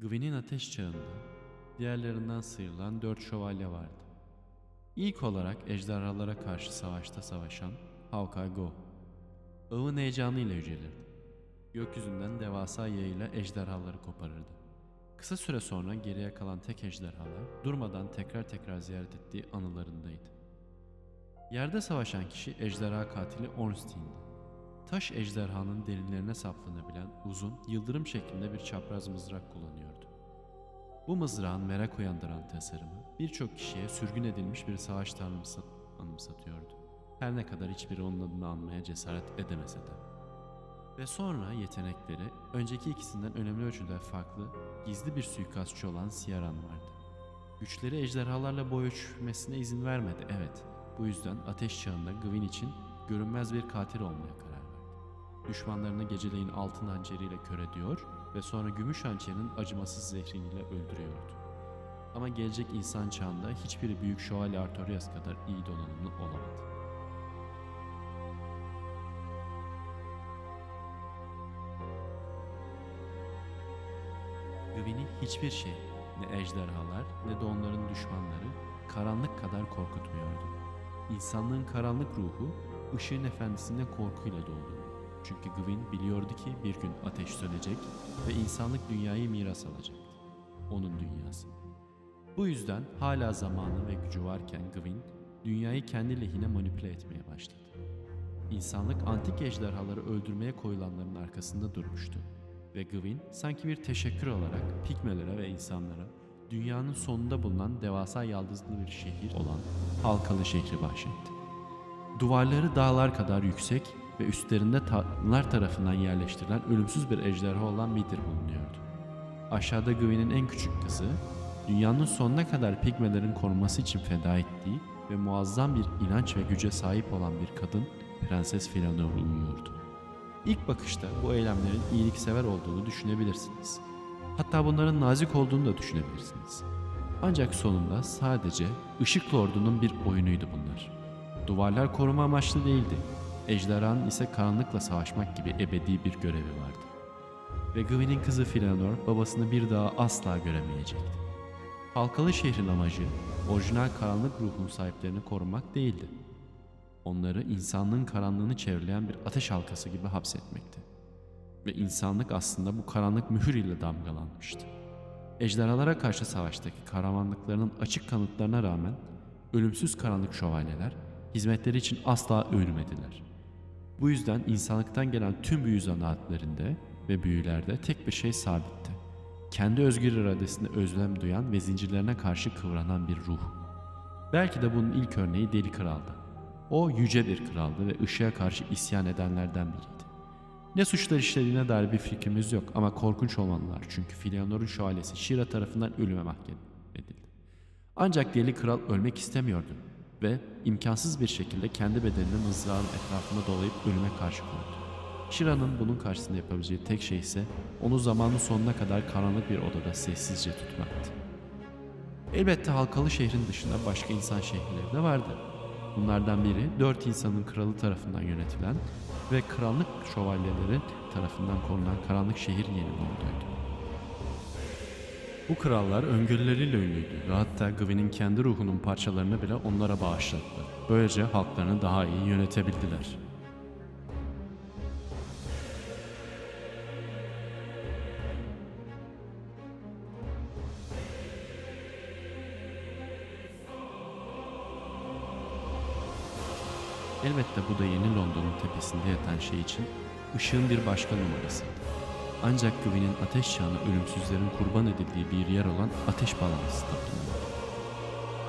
Gwyn'in ateş çağında diğerlerinden sıyrılan dört şövalye vardı. İlk olarak ejderhalara karşı savaşta savaşan Hawkeye Go. Avın heyecanıyla yücelirdi. Gökyüzünden devasa yayıyla ejderhaları koparırdı. Kısa süre sonra geriye kalan tek ejderhalar durmadan tekrar tekrar ziyaret ettiği anılarındaydı. Yerde savaşan kişi ejderha katili Ornstein'di. Taş ejderhanın derinlerine saplanabilen uzun, yıldırım şeklinde bir çapraz mızrak kullanıyordu. Bu mızrağın merak uyandıran tasarımı birçok kişiye sürgün edilmiş bir savaş tanrısı anımsatıyordu. Her ne kadar hiçbiri onun adını anmaya cesaret edemese de. Ve sonra yetenekleri önceki ikisinden önemli ölçüde farklı, gizli bir suikastçı olan Sieran vardı. Güçleri ejderhalarla boy ölçmesine izin vermedi evet. Bu yüzden ateş çağında Gwyn için görünmez bir katil olmaya karar. Düşmanlarını geceleyin altın hançeriyle kör ediyor ve sonra gümüş hançerin acımasız zehriyle öldürüyordu. Ama gelecek insan çağında hiçbiri büyük şövalye Artorias kadar iyi donanımlı olamadı. Gwyn'i hiçbir şey, ne ejderhalar ne de onların düşmanları karanlık kadar korkutmuyordu. İnsanlığın karanlık ruhu ışığın efendisinde korkuyla doldu. Çünkü Gwyn biliyordu ki bir gün ateş sönecek ve insanlık dünyayı miras alacaktı. Onun dünyası. Bu yüzden hala zamanı ve gücü varken Gwyn dünyayı kendi lehine manipüle etmeye başladı. İnsanlık antik ejderhaları öldürmeye koyulanların arkasında durmuştu. Ve Gwyn sanki bir teşekkür olarak Pikmelere ve insanlara dünyanın sonunda bulunan devasa yaldızlı bir şehir olan Halkalı şehri bahşetti. Duvarları dağlar kadar yüksek ve üstlerinde tanrılar tarafından yerleştirilen ölümsüz bir ejderha olan Midir bulunuyordu. Aşağıda Gwyn'in en küçük kızı, dünyanın sonuna kadar pigmelerin korunması için feda ettiği ve muazzam bir inanç ve güce sahip olan bir kadın Prenses Filanor uyuyordu. İlk bakışta bu eylemlerin iyiliksever olduğunu düşünebilirsiniz. Hatta bunların nazik olduğunu da düşünebilirsiniz. Ancak sonunda sadece Işık Lordu'nun bir oyunuydu bunlar. Duvarlar koruma amaçlı değildi. Ejderhanın ise karanlıkla savaşmak gibi ebedi bir görevi vardı. Ve Gwyn'in kızı Filanor babasını bir daha asla göremeyecekti. Halkalı şehrin amacı orijinal karanlık ruhun sahiplerini korumak değildi. Onları insanlığın karanlığını çevreleyen bir ateş halkası gibi hapsetmekti. Ve insanlık aslında bu karanlık mühür ile damgalanmıştı. Ejderhalara karşı savaştaki kahramanlıklarının açık kanıtlarına rağmen ölümsüz karanlık şövalyeler hizmetleri için asla ölmediler. Bu yüzden insanlıktan gelen tüm büyü zanaatlerinde ve büyülerde tek bir şey sabitti. Kendi özgür iradesine özlem duyan ve zincirlerine karşı kıvranan bir ruh. Belki de bunun ilk örneği Deli Kral'dı. O yüce bir kraldı ve ışığa karşı isyan edenlerden biriydi. Ne suçlar işlediğine dair bir fikrimiz yok ama korkunç olanlar çünkü Filyanor'un şövalyesi Shira tarafından ölüme mahkum edildi. Ancak Deli Kral ölmek istemiyordu ve imkansız bir şekilde kendi bedenini mızrağın etrafında dolayıp ölüme karşı koydu. Shira'nın bunun karşısında yapabileceği tek şey ise onu zamanın sonuna kadar karanlık bir odada sessizce tutmaktı. Elbette halkalı şehrin dışında başka insan şehirleri de vardı. Bunlardan biri dört insanın kralı tarafından yönetilen ve krallık şövalyeleri tarafından korunan karanlık şehir yeni Lond'uydu. Bu krallar öngörüleriyle ünlüydü ve hatta Gwyn'in kendi ruhunun parçalarını bile onlara bağışladılar. Böylece halklarını daha iyi yönetebildiler. Elbette bu da yeni London'un tepesinde yatan şey için ışığın bir başka numarasıydı. Ancak Gwyn'in ateş çağına ölümsüzlerin kurban edildiği bir yer olan ateş bağlantısı tapınıyordu.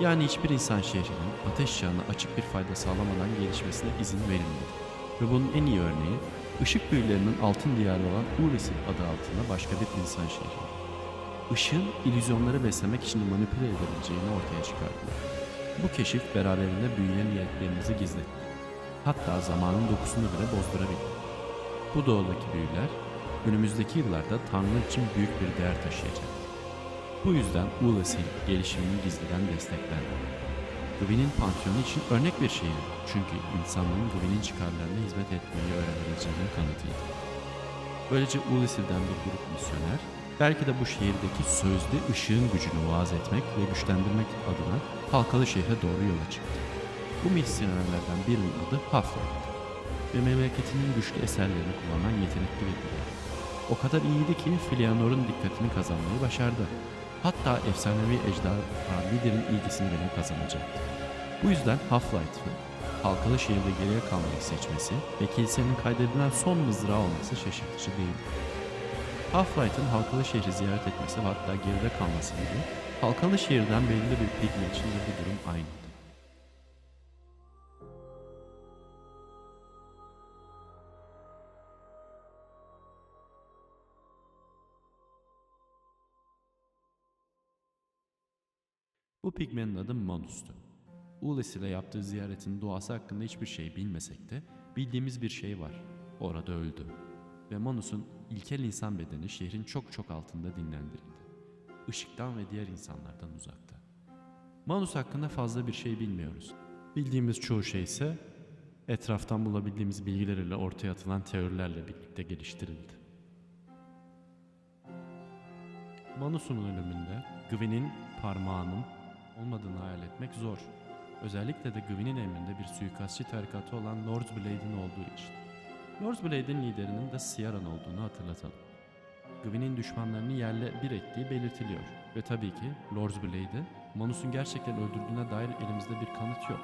Yani hiçbir insan şehrinin ateş çağına açık bir fayda sağlamadan gelişmesine izin verilmedi. Ve bunun en iyi örneği ışık büyülerinin altın diyarı olan Urisil adı altında başka bir insan şehri. Işığın illüzyonları beslemek için manipüle edebileceğini ortaya çıkardılar. Bu keşif beraberinde büyüyen niyetlerimizi gizletti. Hatta zamanın dokusunu bile bozdurabildi. Bu doğudaki büyüler önümüzdeki yıllarda Tanrı için büyük bir değer taşıyacak. Bu yüzden Ulasil gelişimini gizliden desteklendi. Gwyn'in Pantheon'u için örnek bir şehir çünkü insanlığın Gwyn'in çıkarlarına hizmet etmeyi öğrenebileceğinin kanıtıydı. Böylece Ulasil'den bir grup misyoner Belki de bu şehirdeki sözde ışığın gücünü vaaz etmek ve güçlendirmek adına halkalı şehre doğru yola çıktı. Bu misyonerlerden birinin adı Half-Light ve memleketinin güçlü eserlerini kullanan yetenekli bir bireydi. O kadar iyiydi ki Filianor'un dikkatini kazanmayı başardı. Hatta efsanevi ejderha liderin ilgisini bile kazanacaktı. Bu yüzden Half-Light'ı halkalı şehirde geriye kalmayı seçmesi ve kilisenin kaydedilen son mızrağı olması şaşırtıcı değildi. Half-Light'ın halkalı şehri ziyaret etmesi ve hatta geride kalması gibi halkalı şehirden belli bir pigme için de bu durum aynıydı. Pigmenin adı Manus'tu. Ules ile yaptığı ziyaretin doğası hakkında hiçbir şey bilmesek de bildiğimiz bir şey var. Orada öldü. Ve Manus'un ilkel insan bedeni şehrin çok çok altında dinlendirildi. Işıktan ve diğer insanlardan uzakta. Manus hakkında fazla bir şey bilmiyoruz. Bildiğimiz çoğu şey ise etraftan bulabildiğimiz bilgiler ile ortaya atılan teorilerle birlikte geliştirildi. Manus'un ölümünde Gwyn'in parmağının olmadığını hayal etmek zor. Özellikle de Gwyn'in emrinde bir suikastçı tarikatı olan Lord's Blade'in olduğu için. Lord's Blade'in liderinin de Ciaran olduğunu hatırlatalım. Gwyn'in düşmanlarını yerle bir ettiği belirtiliyor. Ve tabii ki Lord's Blade'i Manus'un gerçekten öldürdüğüne dair elimizde bir kanıt yok.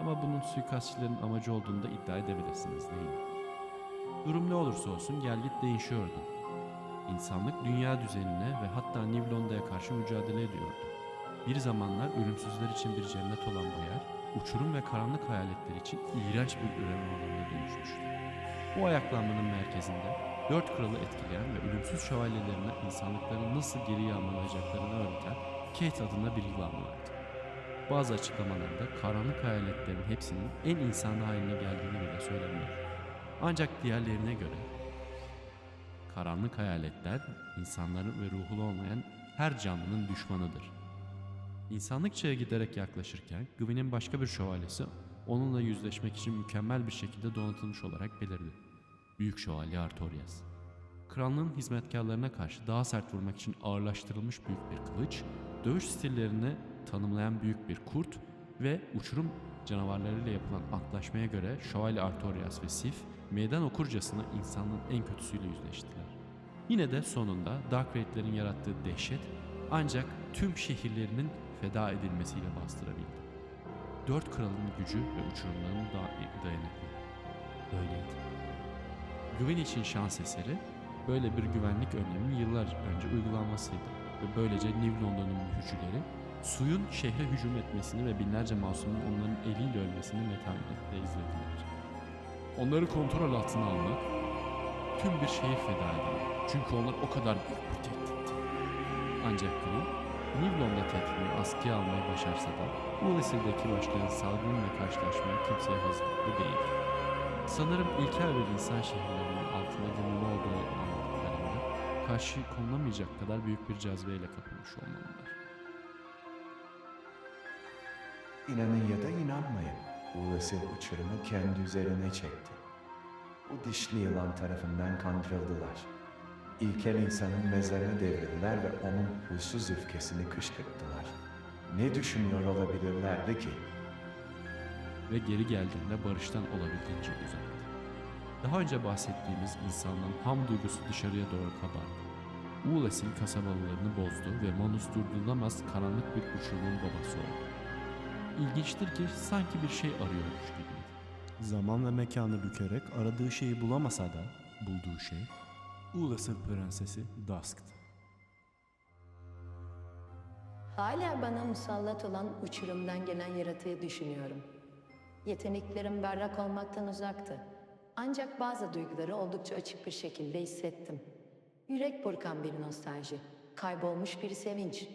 Ama bunun suikastçilerin amacı olduğunu da iddia edebilirsiniz değil mi? Durum ne olursa olsun gel git değişiyordu. İnsanlık dünya düzenine ve hatta Nivlonda'ya karşı mücadele ediyordu. Bir zamanlar ölümsüzler için bir cennet olan bu yer, uçurum ve karanlık hayaletler için iğrenç bir üreme alanına dönüşmüştü. Bu ayaklanmanın merkezinde dört kralı etkileyen ve ölümsüz şövalyelerine insanlıkların nasıl geri yağmalayacaklarını öğreten Kate adında bir yılan vardı. Bazı açıklamalarda karanlık hayaletlerin hepsinin en insanlı haline geldiğini bile söyleniyor. Ancak diğerlerine göre karanlık hayaletler insanların ve ruhlu olmayan her canlının düşmanıdır. İnsanlık çağı giderek yaklaşırken Gwyn'in başka bir şövalyesi onunla yüzleşmek için mükemmel bir şekilde donatılmış olarak belirdi. Büyük Şövalye Artorias. Krallığın hizmetkarlarına karşı daha sert vurmak için ağırlaştırılmış büyük bir kılıç, dövüş stillerini tanımlayan büyük bir kurt ve uçurum canavarlarıyla yapılan antlaşmaya göre Şövalye Artorias ve Sif meydan okurcasına insanlığın en kötüsüyle yüzleştiler. Yine de sonunda Dark Raid'lerin yarattığı dehşet ancak tüm şehirlerinin feda edilmesiyle bastırabildi. Dört kralın gücü ve uçurumlarının da dayanıklı. Öyleydi. Güven için şans eseri böyle bir güvenlik önleminin yıllar önce uygulanmasıydı ve böylece New London'un mühürcüleri suyun şehre hücum etmesini ve binlerce masumun onların eliyle ölmesini metanetle izlediler. Onları kontrol altına almak tüm bir şehir feda edildi. Çünkü onlar o kadar büyük bir tehditti. Ancak Green, Nivlon'da tehdidini askıya almayı başarsa da Ulisil'deki başlayan salgınla karşılaşmaya kimseye hazırlıklı değil. Sanırım ilkel bir insan şehirlerinin altında gömülü olduğunu anladıklarında karşı konulamayacak kadar büyük bir cazibeyle kapılmış olmalılar. İnanın ya da inanmayın. Ulysse uçurumu kendi üzerine çekti. Bu dişli yılan tarafından kandırıldılar. İlkel insanın mezarını devirdiler ve onun huysuz öfkesini kışkırttılar. Ne düşünüyor olabilirlerdi ki? ve geri geldiğinde barıştan olabildiğince uzaktı. Daha önce bahsettiğimiz insanlığın ham duygusu dışarıya doğru kabardı. Ulesil kasabalarını bozdu ve Manus durdurulamaz karanlık bir uçurumun babası oldu. İlginçtir ki sanki bir şey arıyormuş gibiydi. Zaman ve mekanı bükerek aradığı şeyi bulamasa da bulduğu şey Ulasıl Prensesi Dusk'tı. Hala bana musallat olan uçurumdan gelen yaratığı düşünüyorum. Yeteneklerim berrak olmaktan uzaktı. Ancak bazı duyguları oldukça açık bir şekilde hissettim. Yürek burkan bir nostalji, kaybolmuş bir sevinç,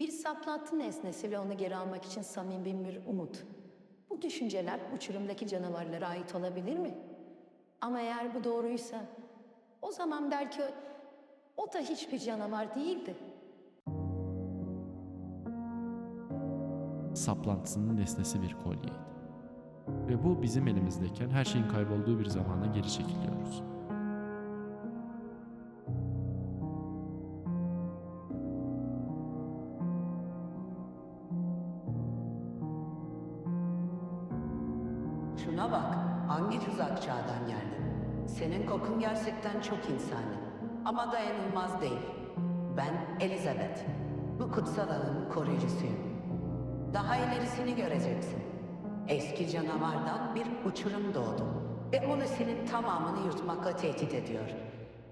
bir saplantı nesnesi ve onu geri almak için samimi bir umut. Bu düşünceler uçurumdaki canavarlara ait olabilir mi? Ama eğer bu doğruysa, o zaman belki o da hiçbir canavar değildi. Saplantısının nesnesi bir kolyeydi. Ve bu bizim elimizdeyken her şeyin kaybolduğu bir zamana geri çekiliyoruz. Çok insani. Ama dayanılmaz değil. Ben Elizabeth. Bu kutsal alanın koruyucusuyum. Daha ilerisini göreceksin. Eski canavardan bir uçurum doğdu. Ve senin tamamını yırtmakla tehdit ediyor.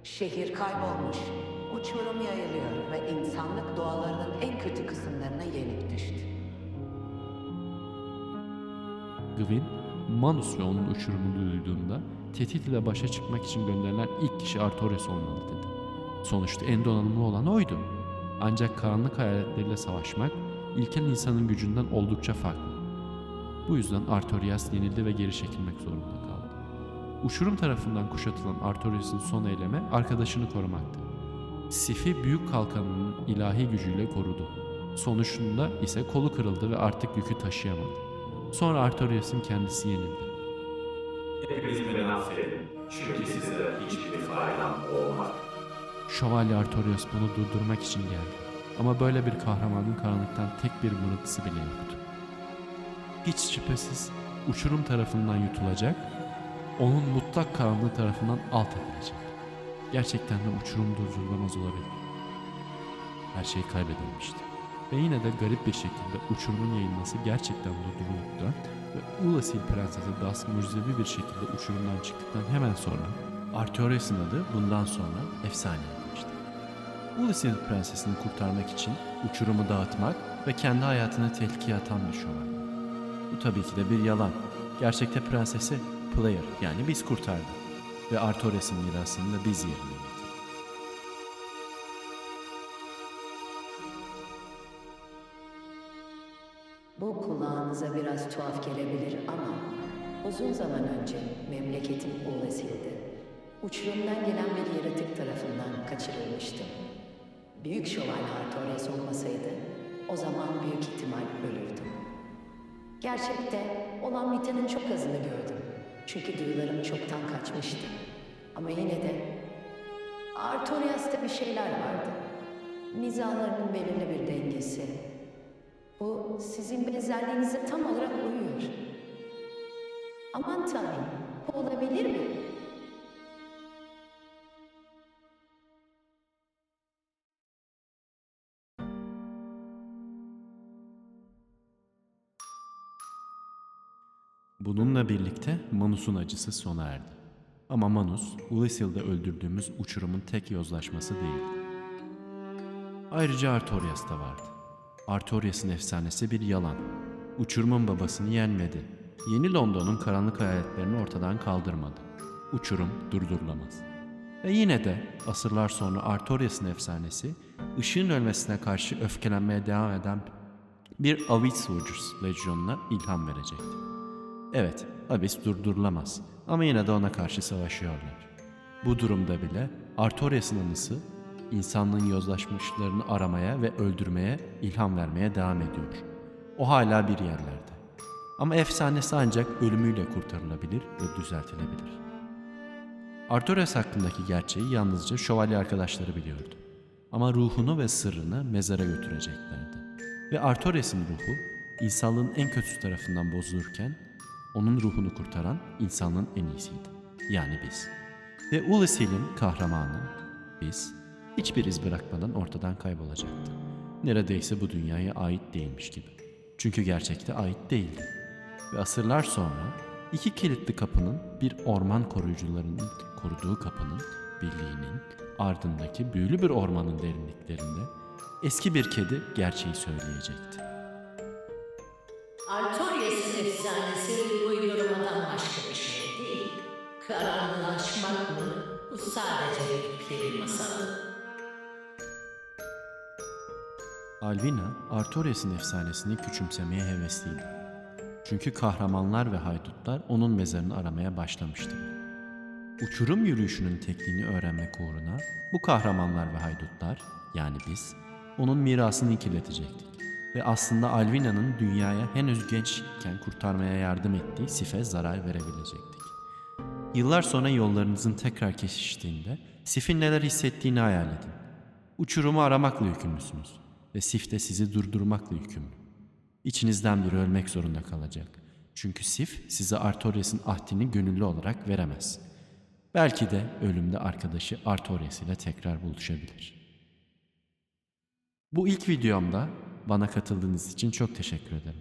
Şehir kaybolmuş. Uçurum yayılıyor ve insanlık doğalarının en kötü kısımlarına yenik düştü. Gwyn, Manus ve onun uçurumunu duyduğunda tehdit ile başa çıkmak için gönderilen ilk kişi Artorias olmalı dedi. Sonuçta en donanımlı olan oydu. Ancak karanlık hayaletleriyle savaşmak ilkel insanın gücünden oldukça farklı. Bu yüzden Artorias yenildi ve geri çekilmek zorunda kaldı. Uçurum tarafından kuşatılan Artorias'ın son eylemi arkadaşını korumaktı. Sif'i büyük kalkanının ilahi gücüyle korudu. Sonuçunda ise kolu kırıldı ve artık yükü taşıyamadı. Sonra Artorias'ın kendisi yenildi. Hepiniz beni affedin. Çünkü size hiçbir faydam olmadı. Şövalye Artorias bunu durdurmak için geldi. Ama böyle bir kahramanın karanlıktan tek bir mırıltısı bile yoktu. Hiç şüphesiz uçurum tarafından yutulacak, onun mutlak karanlığı tarafından alt edilecek. Gerçekten de uçurum durdurulamaz olabilir. Her şey kaybedilmişti. Ve yine de garip bir şekilde uçurumun yayılması gerçekten durduruldu da ve Ulasil Prensesi Das mucizevi bir şekilde uçurumdan çıktıktan hemen sonra Artorias'ın adı bundan sonra efsaneye geçti. Ulasil Prensesini kurtarmak için uçurumu dağıtmak ve kendi hayatını tehlikeye atan bir şövalye. Bu tabii ki de bir yalan. Gerçekte prensesi Player yani biz kurtardık ve Artorias'ın mirasını da biz yerine kulağınıza biraz tuhaf gelebilir ama uzun zaman önce memleketim Ulesil'di. Uçurumdan gelen bir yaratık tarafından kaçırılmıştım. Büyük şövalye Artorias olmasaydı o zaman büyük ihtimal ölürdüm. Gerçekte olan bitenin çok azını gördüm. Çünkü duyularım çoktan kaçmıştı. Ama yine de Artorias'ta bir şeyler vardı. Mizalarının belirli bir dengesi, bu sizin benzerliğinize tam olarak uyuyor. Aman tanrım, bu olabilir mi? Bununla birlikte Manus'un acısı sona erdi. Ama Manus, Ulasil'de öldürdüğümüz uçurumun tek yozlaşması değildi. Ayrıca Artorias da vardı. Artorias'ın efsanesi bir yalan. Uçurumun babasını yenmedi. Yeni London'un karanlık hayaletlerini ortadan kaldırmadı. Uçurum durdurulamaz. Ve yine de asırlar sonra Artorias'ın efsanesi, ışığın ölmesine karşı öfkelenmeye devam eden bir Avisurgers lejyonuna ilham verecekti. Evet, Abyss durdurulamaz ama yine de ona karşı savaşıyorlar. Bu durumda bile Artorias'ın anısı insanlığın yozlaşmışlarını aramaya ve öldürmeye, ilham vermeye devam ediyor. O hala bir yerlerde. Ama efsanesi ancak ölümüyle kurtarılabilir ve düzeltilebilir. Artorias hakkındaki gerçeği yalnızca şövalye arkadaşları biliyordu. Ama ruhunu ve sırrını mezara götüreceklerdi. Ve Artorias'ın ruhu insanlığın en kötüsü tarafından bozulurken onun ruhunu kurtaran insanlığın en iyisiydi. Yani biz. Ve Ulasil'in kahramanı biz hiçbir iz bırakmadan ortadan kaybolacaktı. Neredeyse bu dünyaya ait değilmiş gibi. Çünkü gerçekte ait değildi. Ve asırlar sonra iki kilitli kapının bir orman koruyucularının koruduğu kapının birliğinin ardındaki büyülü bir ormanın derinliklerinde eski bir kedi gerçeği söyleyecekti. Artorias'ın efsanesi uydurmadan başka bir şey değil. Karanlılaşmak mı? Bu sadece bir peri masalı. Alvina, Artorias'ın efsanesini küçümsemeye hevesliydi. Çünkü kahramanlar ve haydutlar onun mezarını aramaya başlamıştı. Uçurum yürüyüşünün tekniğini öğrenmek uğruna bu kahramanlar ve haydutlar, yani biz, onun mirasını kirletecektik. Ve aslında Alvina'nın dünyaya henüz gençken kurtarmaya yardım ettiği Sif'e zarar verebilecektik. Yıllar sonra yollarınızın tekrar kesiştiğinde Sif'in neler hissettiğini hayal edin. Uçurumu aramakla yükümlüsünüz ve Sif de sizi durdurmakla yükümlü. İçinizden biri ölmek zorunda kalacak Çünkü Sif size Artorias'ın ahdini gönüllü olarak veremez. Belki de ölümde arkadaşı Artorias ile tekrar buluşabilir. Bu ilk videomda bana katıldığınız için çok teşekkür ederim.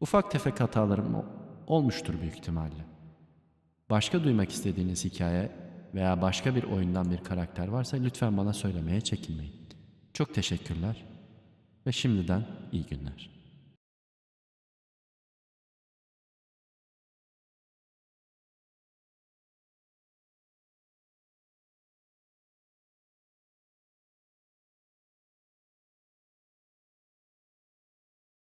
Ufak tefek hatalarım olmuştur büyük ihtimalle. Başka duymak istediğiniz hikaye veya başka bir oyundan bir karakter varsa lütfen bana söylemeye çekinmeyin. Çok teşekkürler ve şimdiden iyi günler.